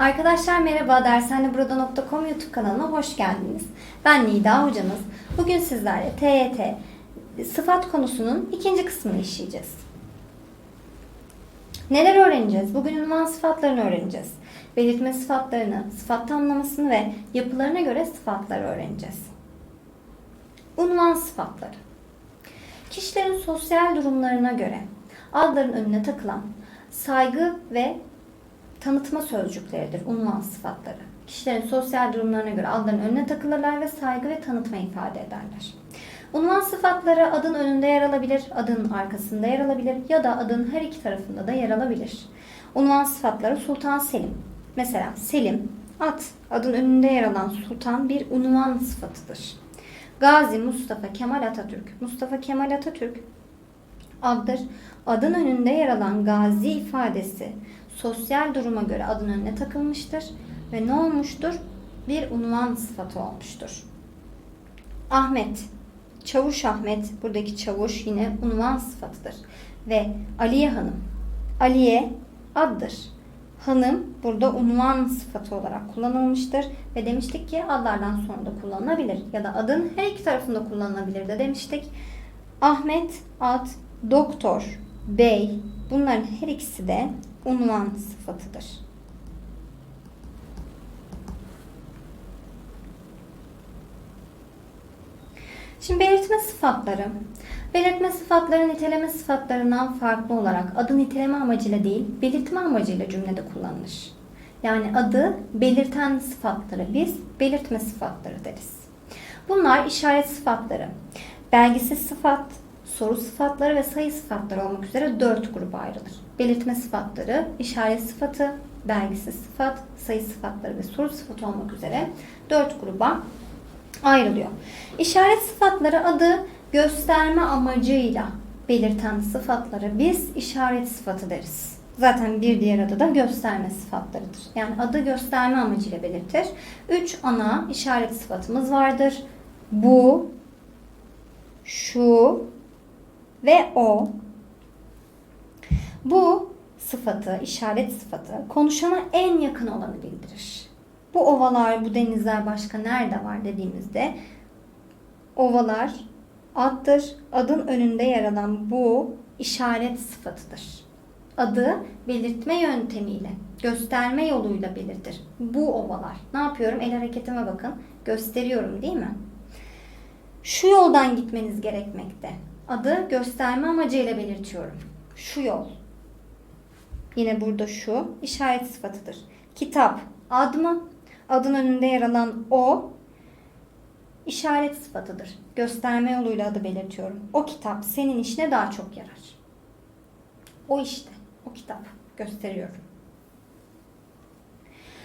Arkadaşlar merhaba, dershaneburada.com YouTube kanalına hoş geldiniz. Ben Nida hocanız. Bugün sizlerle TYT sıfat konusunun ikinci kısmını işleyeceğiz. Neler öğreneceğiz? Bugün ünvan sıfatlarını öğreneceğiz. Belirtme sıfatlarını, sıfat tamlamasını ve yapılarına göre sıfatları öğreneceğiz. Unvan sıfatları. Kişilerin sosyal durumlarına göre adların önüne takılan saygı ve tanıtma sözcükleridir unvan sıfatları. Kişilerin sosyal durumlarına göre adların önüne takılırlar ve saygı ve tanıtma ifade ederler. Unvan sıfatları adın önünde yer alabilir, adın arkasında yer alabilir ya da adın her iki tarafında da yer alabilir. Unvan sıfatları Sultan Selim. Mesela Selim, at, adın önünde yer alan sultan bir unvan sıfatıdır. Gazi Mustafa Kemal Atatürk. Mustafa Kemal Atatürk addır. Adın önünde yer alan gazi ifadesi sosyal duruma göre adın önüne takılmıştır ve ne olmuştur? Bir unvan sıfatı olmuştur. Ahmet, Çavuş Ahmet, buradaki çavuş yine unvan sıfatıdır. Ve Aliye Hanım, Aliye addır. Hanım burada unvan sıfatı olarak kullanılmıştır ve demiştik ki adlardan sonra da kullanılabilir ya da adın her iki tarafında kullanılabilir de demiştik. Ahmet, ad, doktor, bey bunların her ikisi de unvan sıfatıdır. Şimdi belirtme sıfatları. Belirtme sıfatları niteleme sıfatlarından farklı olarak adı niteleme amacıyla değil, belirtme amacıyla cümlede kullanılır. Yani adı belirten sıfatları biz belirtme sıfatları deriz. Bunlar işaret sıfatları, belgisiz sıfat, soru sıfatları ve sayı sıfatları olmak üzere dört gruba ayrılır. Belirtme sıfatları, işaret sıfatı, belgisiz sıfat, sayı sıfatları ve soru sıfatı olmak üzere dört gruba ayrılıyor. İşaret sıfatları adı gösterme amacıyla belirten sıfatları biz işaret sıfatı deriz. Zaten bir diğer adı da gösterme sıfatlarıdır. Yani adı gösterme amacıyla belirtir. Üç ana işaret sıfatımız vardır. Bu, şu ve o. Bu sıfatı, işaret sıfatı konuşana en yakın olanı bildirir. Bu ovalar, bu denizler başka nerede var dediğimizde ovalar addır. Adın önünde yer alan bu işaret sıfatıdır. Adı belirtme yöntemiyle, gösterme yoluyla belirtir. Bu ovalar. Ne yapıyorum? El hareketime bakın. Gösteriyorum değil mi? Şu yoldan gitmeniz gerekmekte. Adı gösterme amacıyla belirtiyorum. Şu yol. Yine burada şu işaret sıfatıdır. Kitap ad mı? Adın önünde yer alan o işaret sıfatıdır. Gösterme yoluyla adı belirtiyorum. O kitap senin işine daha çok yarar. O işte, o kitap gösteriyorum.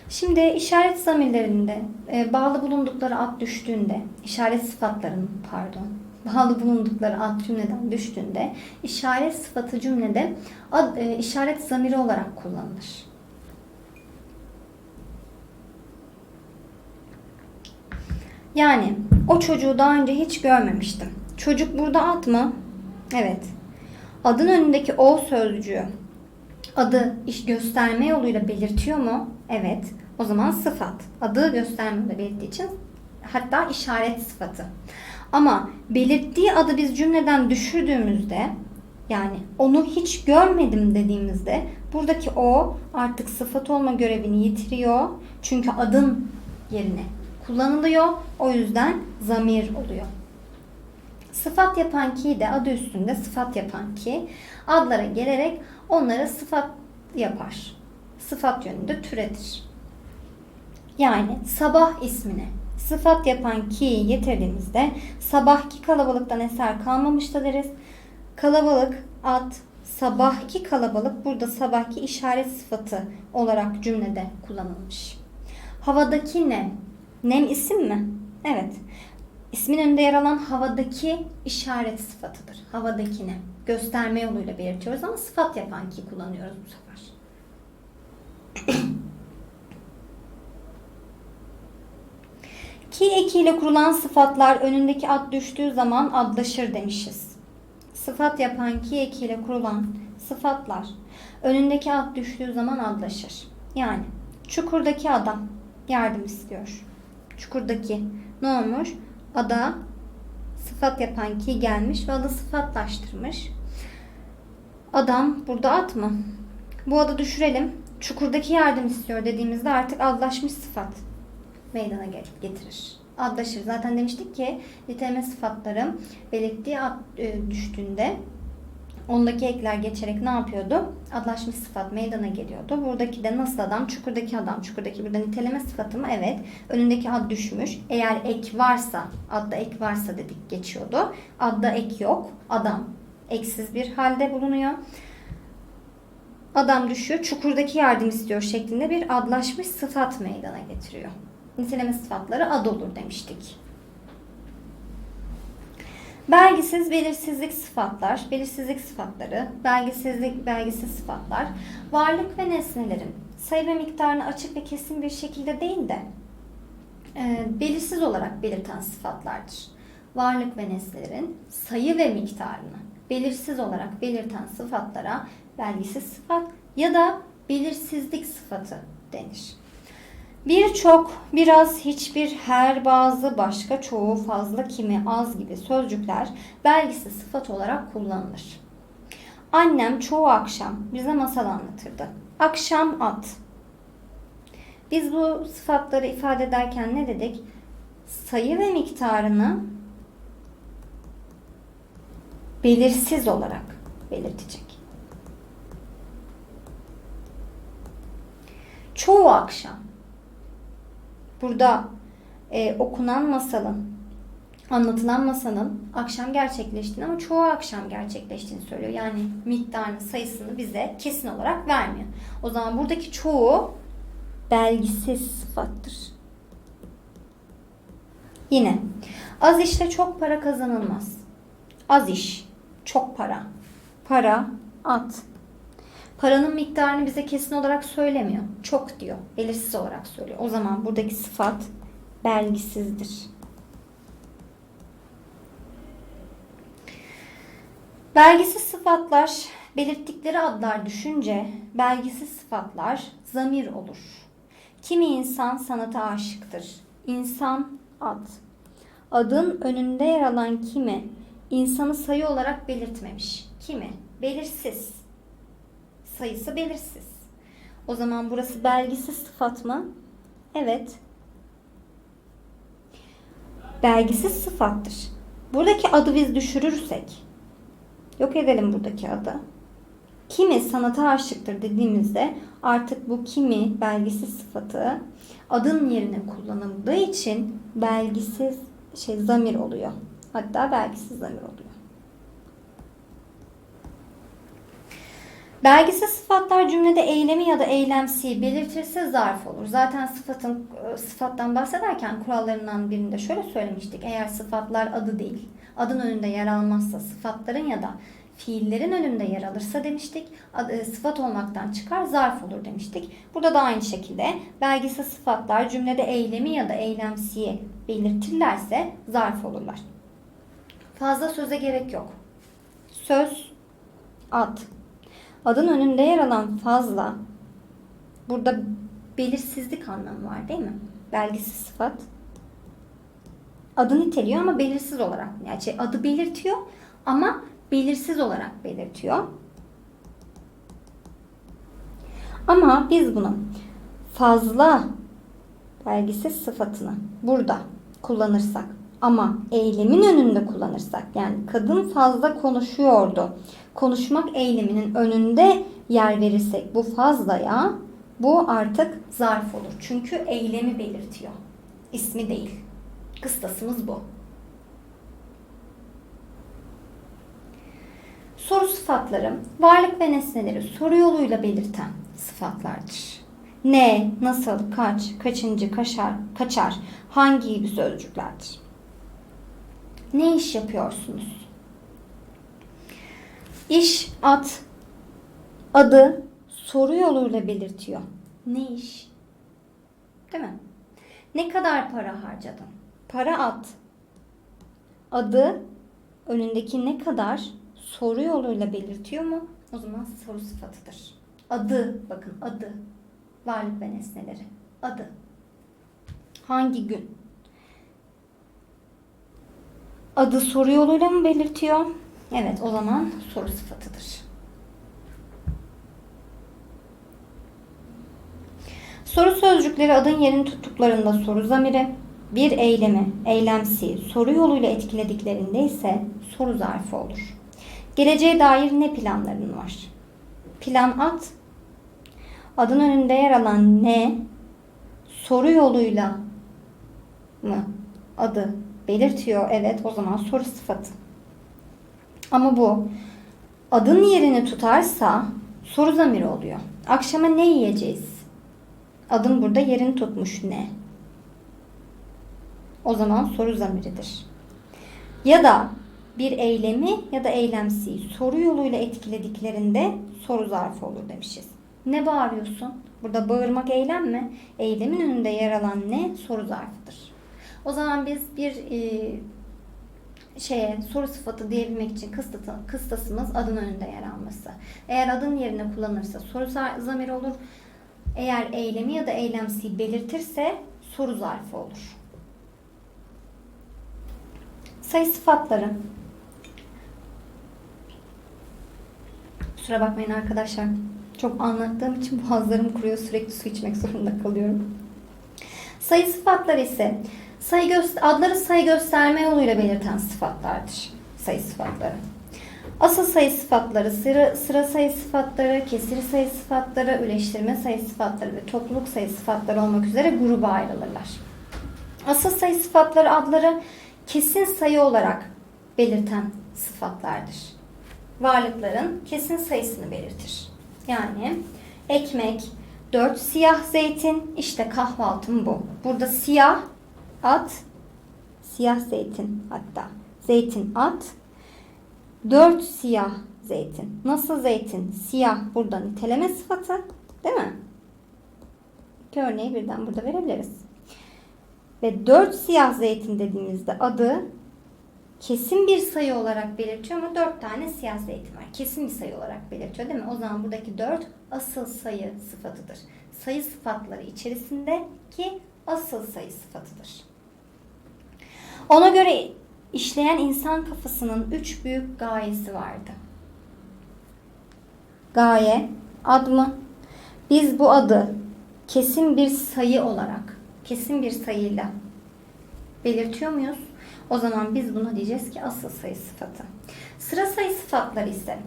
Şimdi işaret zamirlerinde e, bağlı bulundukları ad düştüğünde, işaret sıfatlarının pardon, bağlı bulundukları ad cümleden düştüğünde işaret sıfatı cümlede ad, e, işaret zamiri olarak kullanılır. Yani o çocuğu daha önce hiç görmemiştim. Çocuk burada ad mı? Evet. Adın önündeki o sözcüğü adı iş gösterme yoluyla belirtiyor mu? Evet. O zaman sıfat. Adı gösterme yoluyla belirttiği için hatta işaret sıfatı. Ama belirttiği adı biz cümleden düşürdüğümüzde yani onu hiç görmedim dediğimizde buradaki o artık sıfat olma görevini yitiriyor. Çünkü adın yerine kullanılıyor. O yüzden zamir oluyor. Sıfat yapan ki de adı üstünde sıfat yapan ki adlara gelerek onlara sıfat yapar. Sıfat yönünde türetir. Yani sabah ismine sıfat yapan ki getirdiğimizde sabahki kalabalıktan eser kalmamıştı deriz. Kalabalık ad sabahki kalabalık burada sabahki işaret sıfatı olarak cümlede kullanılmış. Havadaki nem Nem isim mi? Evet. İsmin önünde yer alan havadaki işaret sıfatıdır. Havadaki nem. Gösterme yoluyla belirtiyoruz ama sıfat yapan ki kullanıyoruz bu sefer. Ki ekiyle kurulan sıfatlar önündeki ad düştüğü zaman adlaşır demişiz. Sıfat yapan ki ekiyle kurulan sıfatlar önündeki ad düştüğü zaman adlaşır. Yani Çukurdaki adam yardım istiyor. Çukurdaki ne olmuş? Ada sıfat yapan ki gelmiş ve adı sıfatlaştırmış. Adam burada at mı? Bu adı düşürelim. Çukurdaki yardım istiyor dediğimizde artık adlaşmış sıfat meydana gel- getirir. Adlaşır. Zaten demiştik ki niteleme sıfatları belirttiği ad e, düştüğünde ondaki ekler geçerek ne yapıyordu? Adlaşmış sıfat meydana geliyordu. Buradaki de nasıl adam? Çukurdaki adam. Çukurdaki burada niteleme sıfatı mı? Evet. Önündeki ad düşmüş. Eğer ek varsa, adda ek varsa dedik geçiyordu. Adda ek yok. Adam eksiz bir halde bulunuyor. Adam düşüyor. Çukurdaki yardım istiyor şeklinde bir adlaşmış sıfat meydana getiriyor. Niteleme sıfatları ad olur demiştik. Belgisiz, belirsizlik sıfatlar, belirsizlik sıfatları, belgisizlik, belgisiz sıfatlar, varlık ve nesnelerin sayı ve miktarını açık ve kesin bir şekilde değil de e, belirsiz olarak belirten sıfatlardır. Varlık ve nesnelerin sayı ve miktarını belirsiz olarak belirten sıfatlara belgisiz sıfat ya da belirsizlik sıfatı denir. Birçok, biraz, hiçbir, her, bazı, başka, çoğu, fazla, kimi, az gibi sözcükler belgisiz sıfat olarak kullanılır. Annem çoğu akşam bize masal anlatırdı. Akşam at. Biz bu sıfatları ifade ederken ne dedik? Sayı ve miktarını belirsiz olarak belirtecek. Çoğu akşam burada e, okunan masalın, anlatılan masalın akşam gerçekleştiğini ama çoğu akşam gerçekleştiğini söylüyor. Yani miktarını, sayısını bize kesin olarak vermiyor. O zaman buradaki çoğu belgisiz sıfattır. Yine az işle çok para kazanılmaz. Az iş, çok para. Para, at. Paranın miktarını bize kesin olarak söylemiyor. Çok diyor. Belirsiz olarak söylüyor. O zaman buradaki sıfat belgisizdir. Belgisiz sıfatlar belirttikleri adlar düşünce belgisiz sıfatlar zamir olur. Kimi insan sanata aşıktır. İnsan ad. Adın önünde yer alan kimi insanı sayı olarak belirtmemiş. Kimi? Belirsiz. Sayısı belirsiz. O zaman burası belgisiz sıfat mı? Evet. Belgisiz sıfattır. Buradaki adı biz düşürürsek, yok edelim buradaki adı. Kimi sanata aşıktır dediğimizde artık bu kimi belgisiz sıfatı adın yerine kullanıldığı için belgisiz şey zamir oluyor. Hatta belgisiz zamir oluyor. Belgisiz sıfatlar cümlede eylemi ya da eylemsiyi belirtirse zarf olur. Zaten sıfatın sıfattan bahsederken kurallarından birinde şöyle söylemiştik. Eğer sıfatlar adı değil, adın önünde yer almazsa sıfatların ya da fiillerin önünde yer alırsa demiştik. Adı, sıfat olmaktan çıkar, zarf olur demiştik. Burada da aynı şekilde belgisiz sıfatlar cümlede eylemi ya da eylemsiyi belirtirlerse zarf olurlar. Fazla söze gerek yok. Söz, ad. Adın önünde yer alan fazla burada belirsizlik anlamı var değil mi? Belgisiz sıfat. Adı niteliyor ama belirsiz olarak. Yani şey, adı belirtiyor ama belirsiz olarak belirtiyor. Ama biz bunun fazla belgisiz sıfatını burada kullanırsak ama eylemin önünde kullanırsak yani kadın fazla konuşuyordu. Konuşmak eyleminin önünde yer verirsek bu fazlaya bu artık zarf olur. Çünkü eylemi belirtiyor. İsmi değil. Kıstasımız bu. Soru sıfatları varlık ve nesneleri soru yoluyla belirten sıfatlardır. Ne, nasıl, kaç, kaçıncı, kaçar, kaçar, hangi gibi sözcüklerdir. Ne iş yapıyorsunuz? İş, at, adı soru yoluyla belirtiyor. Ne iş? Değil mi? Ne kadar para harcadın? Para at. Adı önündeki ne kadar soru yoluyla belirtiyor mu? O zaman soru sıfatıdır. Adı, bakın adı. Varlık ve nesneleri. Adı. Hangi gün? Adı soru yoluyla mı belirtiyor? Evet o zaman soru sıfatıdır. Soru sözcükleri adın yerini tuttuklarında soru zamiri, bir eylemi, eylemsi soru yoluyla etkilediklerinde ise soru zarfı olur. Geleceğe dair ne planların var? Plan at. Adın önünde yer alan ne soru yoluyla mı adı belirtiyor? Evet o zaman soru sıfatı. Ama bu adın yerini tutarsa soru zamiri oluyor. Akşama ne yiyeceğiz? Adım burada yerini tutmuş ne? O zaman soru zamiridir. Ya da bir eylemi ya da eylemsi soru yoluyla etkilediklerinde soru zarfı olur demişiz. Ne bağırıyorsun? Burada bağırmak eylem mi? Eylemin önünde yer alan ne? Soru zarfıdır. O zaman biz bir e, şeye soru sıfatı diyebilmek için kıstası, kıstasımız adın önünde yer alması. Eğer adın yerine kullanırsa soru zamiri olur. Eğer eylemi ya da eylemsi belirtirse soru zarfı olur. Sayı sıfatları. Kusura bakmayın arkadaşlar. Çok anlattığım için boğazlarım kuruyor. Sürekli su içmek zorunda kalıyorum. Sayı sıfatları ise sayı göster adları sayı gösterme yoluyla belirten sıfatlardır. Sayı sıfatları. Asıl sayı sıfatları, sıra, sıra sayı sıfatları, kesir sayı sıfatları, üleştirme sayı sıfatları ve topluluk sayı sıfatları olmak üzere gruba ayrılırlar. Asıl sayı sıfatları adları kesin sayı olarak belirten sıfatlardır. Varlıkların kesin sayısını belirtir. Yani ekmek, 4 siyah zeytin, işte kahvaltım bu. Burada siyah at, siyah zeytin hatta. Zeytin at, 4 siyah zeytin. Nasıl zeytin? Siyah burada niteleme sıfatı değil mi? İki örneği birden burada verebiliriz. Ve 4 siyah zeytin dediğimizde adı kesin bir sayı olarak belirtiyor ama 4 tane siyah zeytin var. Kesin bir sayı olarak belirtiyor değil mi? O zaman buradaki 4 asıl sayı sıfatıdır. Sayı sıfatları içerisindeki asıl sayı sıfatıdır. Ona göre işleyen insan kafasının üç büyük gayesi vardı. Gaye, ad mı? Biz bu adı kesin bir sayı olarak, kesin bir sayıyla belirtiyor muyuz? O zaman biz buna diyeceğiz ki asıl sayı sıfatı. Sıra sayı sıfatları ise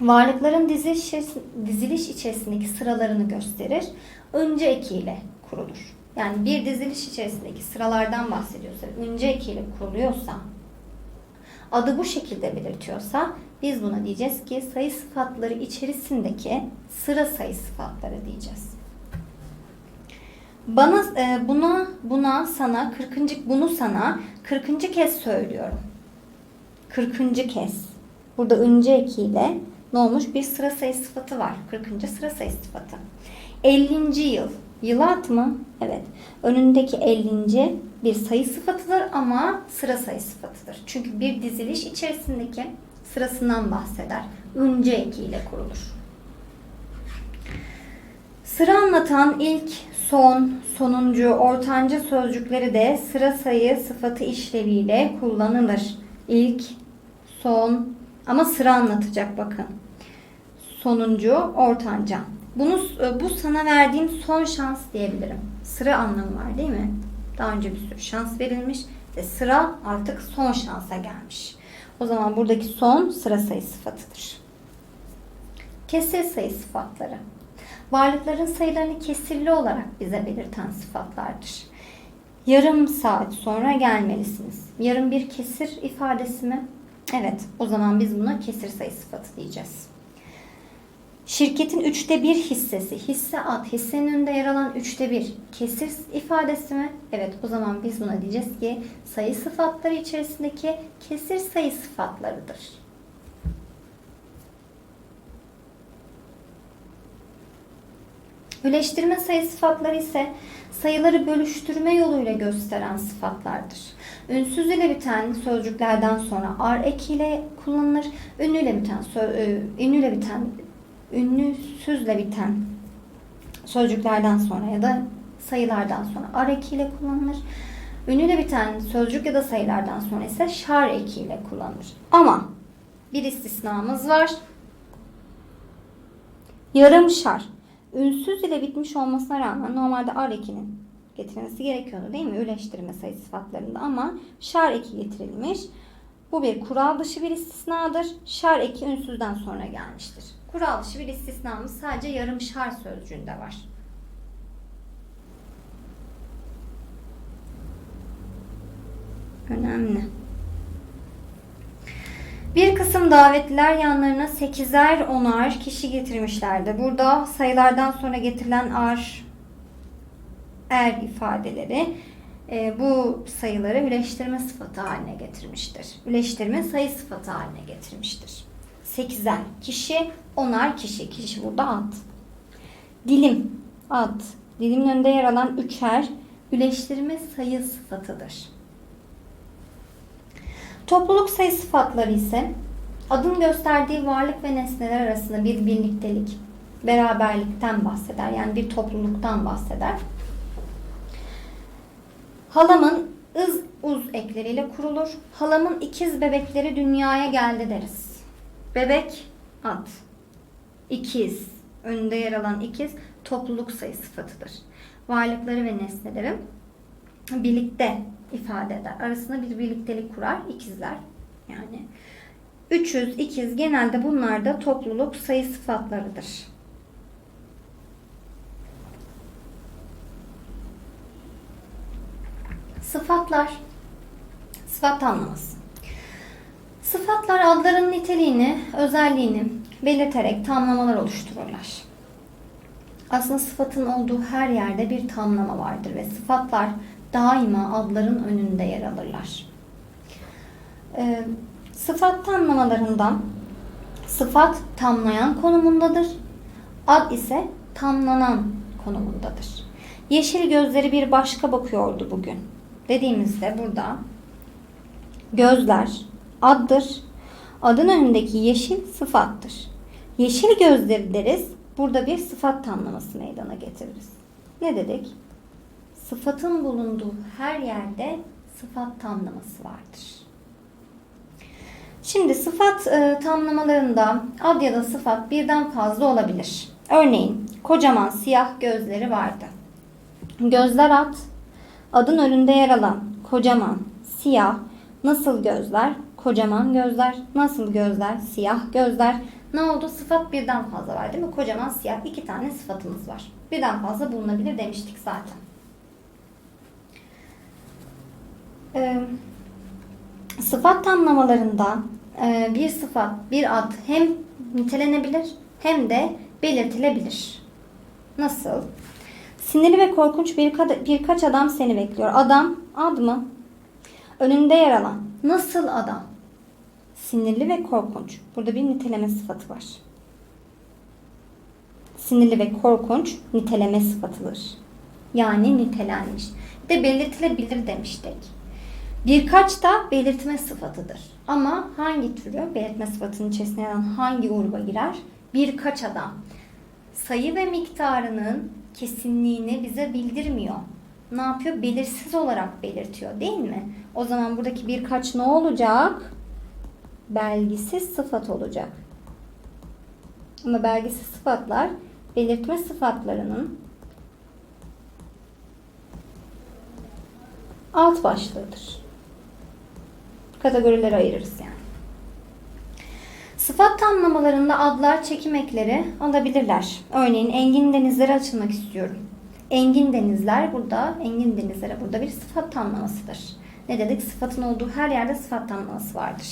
varlıkların diziliş, içerisindeki sıralarını gösterir. Önce ekiyle kurulur. Yani bir diziliş içerisindeki sıralardan bahsediyorsa, önce ekiyle kuruluyorsa, adı bu şekilde belirtiyorsa biz buna diyeceğiz ki sayı sıfatları içerisindeki sıra sayı sıfatları diyeceğiz. Bana e, buna buna sana 40. bunu sana 40. kez söylüyorum. 40. kez. Burada önce ekiyle ne olmuş? Bir sıra sayı sıfatı var. 40. sıra sayı sıfatı. 50. yıl. Yılat mı? Evet. Önündeki 50. bir sayı sıfatıdır ama sıra sayı sıfatıdır. Çünkü bir diziliş içerisindeki sırasından bahseder. Önce ekiyle kurulur. Sıra anlatan ilk, son, sonuncu, ortanca sözcükleri de sıra sayı sıfatı işleviyle kullanılır. İlk, son ama sıra anlatacak bakın. Sonuncu, ortanca. Bunu bu sana verdiğim son şans diyebilirim. Sıra anlamı var değil mi? Daha önce bir sürü şans verilmiş ve sıra artık son şansa gelmiş. O zaman buradaki son sıra sayı sıfatıdır. Kesir sayı sıfatları. Varlıkların sayılarını kesirli olarak bize belirten sıfatlardır. Yarım saat sonra gelmelisiniz. Yarım bir kesir ifadesi mi? Evet, o zaman biz buna kesir sayı sıfatı diyeceğiz. Şirketin üçte bir hissesi, hisse ad, hissenin önünde yer alan üçte bir kesir ifadesi mi? Evet, o zaman biz buna diyeceğiz ki sayı sıfatları içerisindeki kesir sayı sıfatlarıdır. Üleştirme sayı sıfatları ise sayıları bölüştürme yoluyla gösteren sıfatlardır. Ünsüz ile biten sözcüklerden sonra ar ekiyle kullanılır. Ünlüyle biten, ünlüyle biten ünlüsüzle biten sözcüklerden sonra ya da sayılardan sonra ar ekiyle kullanılır. Ünlüyle biten sözcük ya da sayılardan sonra ise şar ekiyle kullanılır. Ama bir istisnamız var. Yarım şar. Ünsüz ile bitmiş olmasına rağmen normalde ar ekinin getirilmesi gerekiyordu değil mi? Üleştirme sayı sıfatlarında ama şar eki getirilmiş. Bu bir kural dışı bir istisnadır. Şar eki ünsüzden sonra gelmiştir. Kural dışı bir istisnamız sadece yarım şar sözcüğünde var. Önemli. Bir kısım davetliler yanlarına sekizer onar kişi getirmişlerdi. Burada sayılardan sonra getirilen ar, er ifadeleri e, bu sayıları üleştirme sıfatı haline getirmiştir. Üleştirme sayı sıfatı haline getirmiştir. Sekizer kişi, onar kişi. Kişi burada ad. Dilim, ad. Dilimin önünde yer alan üçer üleştirme sayı sıfatıdır. Topluluk sayı sıfatları ise adın gösterdiği varlık ve nesneler arasında bir birliktelik, beraberlikten bahseder. Yani bir topluluktan bahseder. Halamın ız uz ekleriyle kurulur. Halamın ikiz bebekleri dünyaya geldi deriz. Bebek ad. İkiz. Önünde yer alan ikiz topluluk sayı sıfatıdır. Varlıkları ve nesneleri birlikte ifade eder. Arasında bir birliktelik kurar ikizler. Yani 300, ikiz genelde bunlar da topluluk sayı sıfatlarıdır. Sıfatlar. Sıfat anlaması. Sıfatlar adların niteliğini, özelliğini belirterek tamlamalar oluştururlar. Aslında sıfatın olduğu her yerde bir tamlama vardır ve sıfatlar daima adların önünde yer alırlar. Ee, sıfat tamlamalarından sıfat tamlayan konumundadır. Ad ise tamlanan konumundadır. Yeşil gözleri bir başka bakıyordu bugün. Dediğimizde burada gözler addır. Adın önündeki yeşil sıfattır. Yeşil gözleri deriz. Burada bir sıfat tamlaması meydana getiririz. Ne dedik? sıfatın bulunduğu her yerde sıfat tamlaması vardır. Şimdi sıfat e, tamlamalarında ad ya da sıfat birden fazla olabilir. Örneğin kocaman siyah gözleri vardı. Gözler ad, adın önünde yer alan kocaman siyah nasıl gözler? Kocaman gözler. Nasıl gözler? Siyah gözler. Ne oldu? Sıfat birden fazla var değil mi? Kocaman siyah iki tane sıfatımız var. Birden fazla bulunabilir demiştik zaten. e, sıfat tamlamalarında e, bir sıfat, bir ad hem nitelenebilir hem de belirtilebilir. Nasıl? Sinirli ve korkunç bir, birkaç adam seni bekliyor. Adam ad mı? Önünde yer alan. Nasıl adam? Sinirli ve korkunç. Burada bir niteleme sıfatı var. Sinirli ve korkunç niteleme sıfatıdır. Yani nitelenmiş. De belirtilebilir demiştik. Birkaç da belirtme sıfatıdır. Ama hangi türü belirtme sıfatının içerisine yer hangi gruba girer? Birkaç adam. Sayı ve miktarının kesinliğini bize bildirmiyor. Ne yapıyor? Belirsiz olarak belirtiyor değil mi? O zaman buradaki birkaç ne olacak? Belgisiz sıfat olacak. Ama belgisiz sıfatlar belirtme sıfatlarının alt başlığıdır kategorilere ayırırız yani. Sıfat tamlamalarında adlar çekim ekleri alabilirler. Örneğin engin denizlere açılmak istiyorum. Engin denizler burada, engin denizlere burada bir sıfat tamlamasıdır. Ne dedik? Sıfatın olduğu her yerde sıfat tamlaması vardır.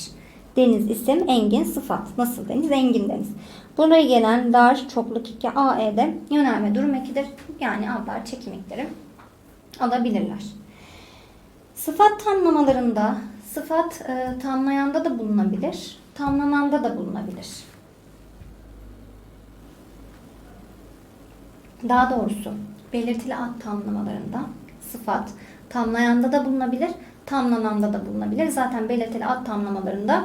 Deniz isim, engin sıfat. Nasıl deniz? Engin deniz. Buraya gelen dar, çokluk iki AE'de yönelme durum ekidir. Yani adlar çekim ekleri alabilirler. Sıfat tamlamalarında Sıfat e, tamlayanda da bulunabilir, tamlananda da bulunabilir. Daha doğrusu belirtili ad tamlamalarında sıfat tamlayanda da bulunabilir, tamlananda da bulunabilir. Zaten belirtili ad tamlamalarında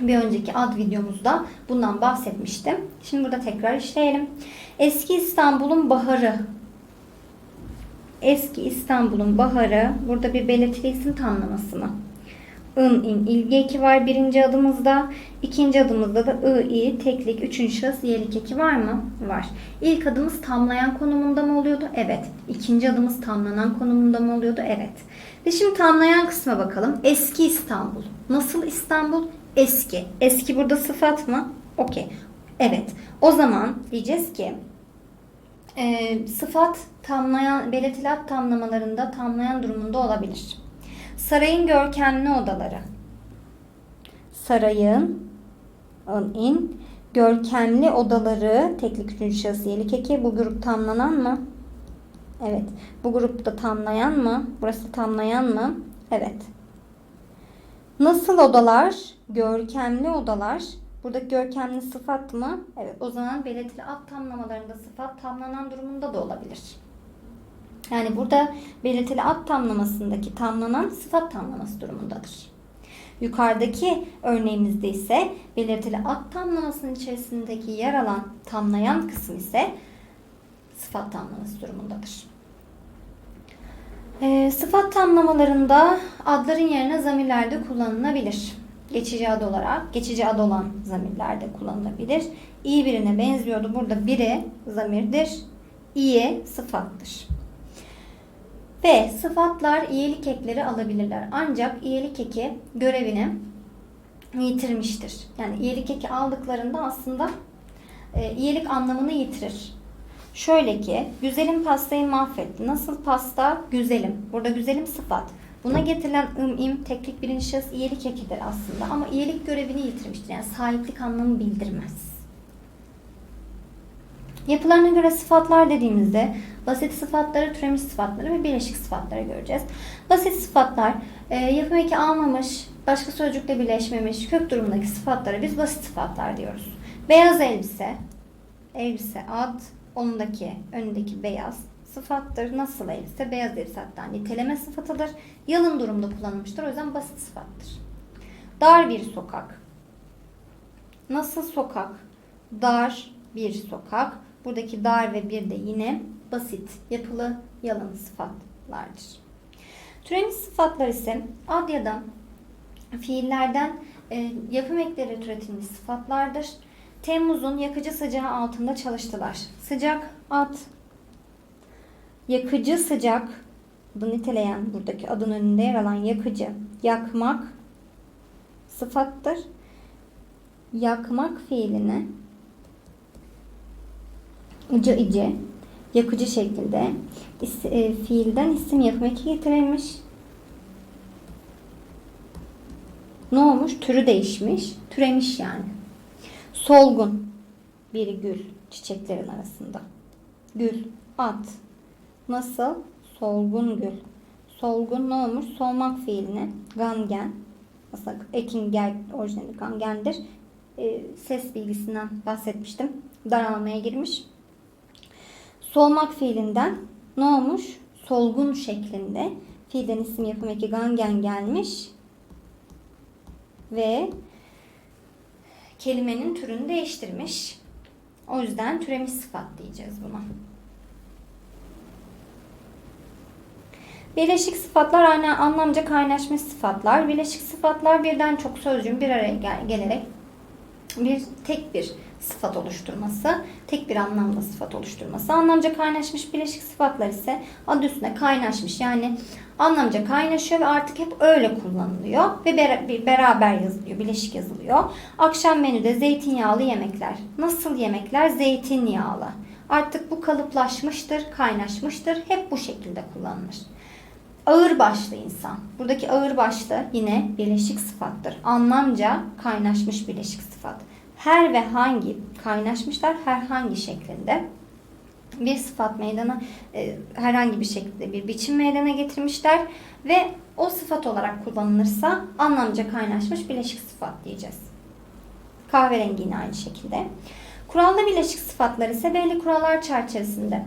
Bir önceki ad videomuzda bundan bahsetmiştim. Şimdi burada tekrar işleyelim. Eski İstanbul'un baharı. Eski İstanbul'un baharı. Burada bir belirtili isim tamlaması mı? ın, in, ilgi eki var birinci adımızda. İkinci adımızda da ı, i, teklik, üçüncü şahıs, yelik eki var mı? Var. İlk adımız tamlayan konumunda mı oluyordu? Evet. İkinci adımız tamlanan konumunda mı oluyordu? Evet. Ve şimdi tamlayan kısma bakalım. Eski İstanbul. Nasıl İstanbul? Eski. Eski burada sıfat mı? Okey. Evet. O zaman diyeceğiz ki e, sıfat tamlayan, belirtili ad tamlamalarında tamlayan durumunda olabilir. Sarayın görkemli odaları. Sarayın ın, in görkemli odaları teklik üçüncü şahıs yelik eki bu grup tamlanan mı? Evet. Bu grupta tamlayan mı? Burası tamlayan mı? Evet. Nasıl odalar? Görkemli odalar. Buradaki görkemli sıfat mı? Evet. O zaman belirtili ad tamlamalarında sıfat tamlanan durumunda da olabilir. Yani burada belirtili ad tamlamasındaki tamlanan sıfat tamlaması durumundadır. Yukarıdaki örneğimizde ise belirtili ad tamlamasının içerisindeki yer alan tamlayan kısım ise sıfat tamlaması durumundadır. E, sıfat tamlamalarında adların yerine zamirlerde kullanılabilir. Geçici ad olarak, geçici ad olan zamirlerde kullanılabilir. İyi birine benziyordu. Burada biri zamirdir, iyi sıfattır. Ve sıfatlar iyilik ekleri alabilirler. Ancak iyilik eki görevini yitirmiştir. Yani iyilik eki aldıklarında aslında e, iyilik anlamını yitirir. Şöyle ki güzelim pastayı mahvetti. Nasıl pasta? Güzelim. Burada güzelim sıfat. Buna getirilen ım im teklik birinci şahıs iyilik ekidir aslında ama iyilik görevini yitirmiştir. Yani sahiplik anlamı bildirmez. Yapılarına göre sıfatlar dediğimizde basit sıfatları, türemiş sıfatları ve birleşik sıfatları göreceğiz. Basit sıfatlar e, yapım eki almamış, başka sözcükle birleşmemiş, kök durumundaki sıfatlara biz basit sıfatlar diyoruz. Beyaz elbise, elbise ad, onundaki önündeki beyaz sıfattır. Nasıl elbise? Beyaz elbise hatta niteleme sıfatıdır. Yalın durumda kullanılmıştır. O yüzden basit sıfattır. Dar bir sokak. Nasıl sokak? Dar bir sokak. Buradaki dar ve bir de yine basit, yapılı, yalın sıfatlardır. Türemiş sıfatlar ise ad ya da fiillerden e, yapım ekleri türetilmiş sıfatlardır. Temmuz'un yakıcı sıcağı altında çalıştılar. Sıcak ad, yakıcı sıcak, bu niteleyen buradaki adın önünde yer alan yakıcı, yakmak sıfattır. Yakmak fiiline ucu ice, yakıcı şekilde is, e, fiilden isim yapım eki getirilmiş. Ne olmuş? Türü değişmiş. Türemiş yani. Solgun bir gül çiçeklerin arasında. Gül, at. Nasıl? Solgun gül. Solgun ne olmuş? Solmak fiiline gangen. Aslında ekin gel orijinali gangendir. E, ses bilgisinden bahsetmiştim. Daralmaya girmiş. Solmak fiilinden ne olmuş? Solgun şeklinde. Fiilden isim yapım eki gangen gelmiş. Ve kelimenin türünü değiştirmiş. O yüzden türemiş sıfat diyeceğiz buna. Birleşik sıfatlar aynı anlamca kaynaşmış sıfatlar. Birleşik sıfatlar birden çok sözcüğün bir araya gel gelerek bir tek bir sıfat oluşturması, tek bir anlamda sıfat oluşturması. Anlamca kaynaşmış birleşik sıfatlar ise adı üstüne kaynaşmış. Yani anlamca kaynaşıyor ve artık hep öyle kullanılıyor ve beraber yazılıyor, bileşik yazılıyor. Akşam menüde zeytinyağlı yemekler. Nasıl yemekler? Zeytinyağlı. Artık bu kalıplaşmıştır, kaynaşmıştır. Hep bu şekilde kullanılır. Ağır başlı insan. Buradaki ağır başlı yine birleşik sıfattır. Anlamca kaynaşmış birleşik sıfat. Her ve hangi kaynaşmışlar herhangi şeklinde bir sıfat meydana e, herhangi bir şekilde bir biçim meydana getirmişler ve o sıfat olarak kullanılırsa anlamca kaynaşmış bileşik sıfat diyeceğiz. Kahverengi yine aynı şekilde. Kurallı bileşik sıfatlar ise belli kurallar çerçevesinde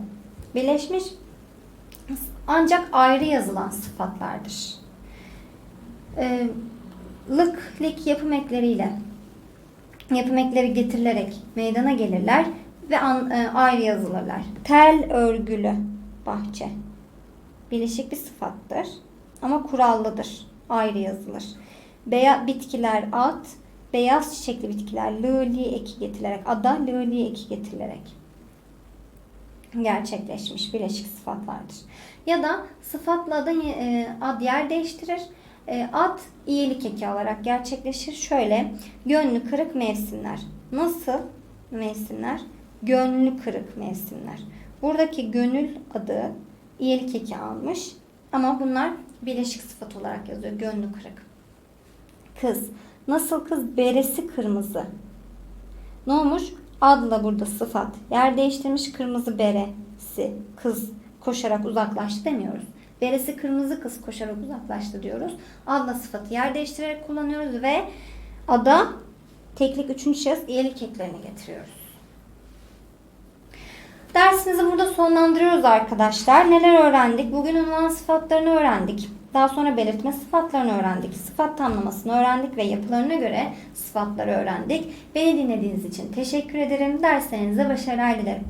birleşmiş ancak ayrı yazılan sıfatlardır. E, lık, lik yapım ekleriyle yapım ekleri getirilerek meydana gelirler ve an- e, ayrı yazılırlar. Tel örgülü bahçe. Bileşik bir sıfattır ama kurallıdır. Ayrı yazılır. Beya bitkiler at, beyaz çiçekli bitkiler lili eki getirilerek, ada lili eki getirilerek gerçekleşmiş bileşik sıfatlardır. Ya da sıfatla adın e, ad yer değiştirir. E, ad iyilik eki alarak gerçekleşir. Şöyle gönlü kırık mevsimler. Nasıl mevsimler? Gönlü kırık mevsimler. Buradaki gönül adı iyilik eki almış. Ama bunlar bileşik sıfat olarak yazıyor. Gönlü kırık. Kız. Nasıl kız? Beresi kırmızı. Ne olmuş? Adla burada sıfat. Yer değiştirmiş kırmızı beresi. Kız koşarak uzaklaştı demiyoruz. Beresi kırmızı kız koşarak uzaklaştı diyoruz. Adla sıfatı yer değiştirerek kullanıyoruz ve ada teklik üçüncü şahıs iyilik eklerini getiriyoruz. Dersimizi burada sonlandırıyoruz arkadaşlar. Neler öğrendik? Bugün unvan sıfatlarını öğrendik. Daha sonra belirtme sıfatlarını öğrendik. Sıfat tamlamasını öğrendik ve yapılarına göre sıfatları öğrendik. Beni dinlediğiniz için teşekkür ederim. Derslerinize başarılar dilerim.